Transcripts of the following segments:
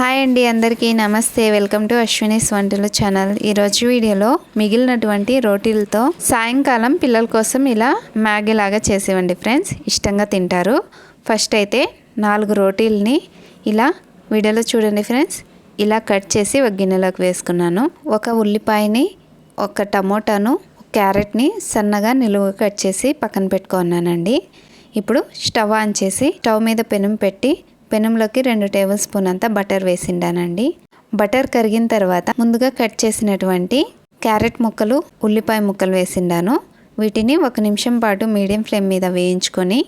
Hi అండి అందరికీ. నమస్తే. వెల్కమ్ టు అశ్వినిస్ వంటలు ఛానల్. ఈరోజు వీడియోలో మిగిలినటువంటి రోటీలతో సాయంకాలం పిల్లల కోసం ఇలా మ్యాగీ లాగా చేసేవండి ఫ్రెండ్స్. ఇష్టంగా తింటారు. ఫస్ట్ అయితే నాలుగు రోటీల్ని ఇలా వీడియోలో చూడండి ఫ్రెండ్స్. ఇలా కట్ చేసి ఒక గిన్నెలోకి వేసుకున్నాను. ఒక ఉల్లిపాయని ఒక టమోటాను క్యారెట్ని సన్నగా నిలువుగా కట్ చేసి పక్కన పెట్టుకున్నానండి. ఇప్పుడు స్టవ్ ఆన్ చేసి స్టవ్ మీద పెనం పెట్టి పెనంలోకి రెండు టేబుల్ స్పూన్ అంతా బటర్ వేసిండానండి. బటర్ కరిగిన తర్వాత ముందుగా కట్ చేసినటువంటి క్యారెట్ ముక్కలు ఉల్లిపాయ ముక్కలు వేసిండాను. వీటిని ఒక నిమిషం పాటు మీడియం ఫ్లేమ్ మీద వేయించుకొని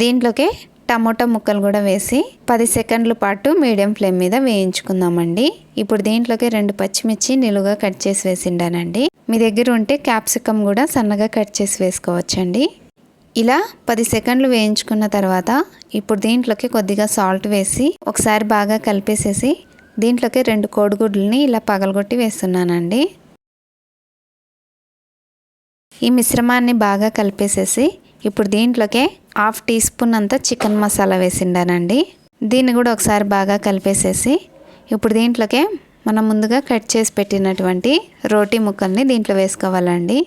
దీంట్లోకి టమోటా ముక్కలు కూడా వేసి పది సెకండ్ల పాటు మీడియం ఫ్లేమ్ మీద వేయించుకుందామండి. ఇప్పుడు దీంట్లోకి రెండు పచ్చిమిర్చి నిలువుగా కట్ చేసి వేసిండానండి. మీ దగ్గర ఉంటే క్యాప్సికమ్ కూడా సన్నగా కట్ చేసి వేసుకోవచ్చండి. ఇలా పది సెకండ్లు వేయించుకున్న తర్వాత ఇప్పుడు దీంట్లోకి కొద్దిగా సాల్ట్ వేసి ఒకసారి బాగా కలిపేసేసి దీంట్లోకి రెండు కోడిగుడ్లని ఇలా పగలగొట్టి వేస్తున్నానండి. ఈ మిశ్రమాన్ని బాగా కలిపేసేసి ఇప్పుడు దీంట్లోకే హాఫ్ టీ స్పూన్ అంతా చికెన్ మసాలా వేసిండానండి. దీన్ని కూడా ఒకసారి బాగా కలిపేసేసి ఇప్పుడు దీంట్లోకే మనం ముందుగా కట్ చేసి పెట్టినటువంటి రోటీ ముక్కల్ని దీంట్లో వేసుకోవాలండి.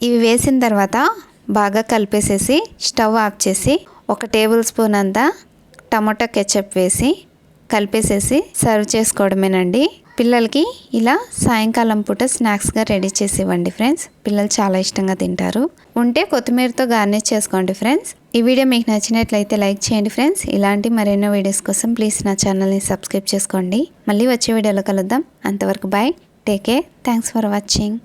ఇవి వేసిన తర్వాత బాగా కలిపేసేసి స్టవ్ ఆఫ్ చేసి ఒక టేబుల్ స్పూన్ అంతా టమాటా కెచప్ వేసి కలిపేసేసి సర్వ్ చేసుకోవడమేనండి. పిల్లలకి ఇలా సాయంకాలం పూట స్నాక్స్గా రెడీ చేసి ఇవ్వండి ఫ్రెండ్స్. పిల్లలు చాలా ఇష్టంగా తింటారు. ఉంటే కొత్తిమీరతో గార్నిష్ చేసుకోండి ఫ్రెండ్స్. ఈ వీడియో మీకు నచ్చినట్లయితే లైక్ చేయండి ఫ్రెండ్స్. ఇలాంటి మరెన్నో వీడియోస్ కోసం ప్లీజ్ నా ఛానల్ని సబ్స్క్రైబ్ చేసుకోండి. మళ్ళీ వచ్చే వీడియోలో కలుద్దాం. అంతవరకు bye. Take care. Thanks for watching.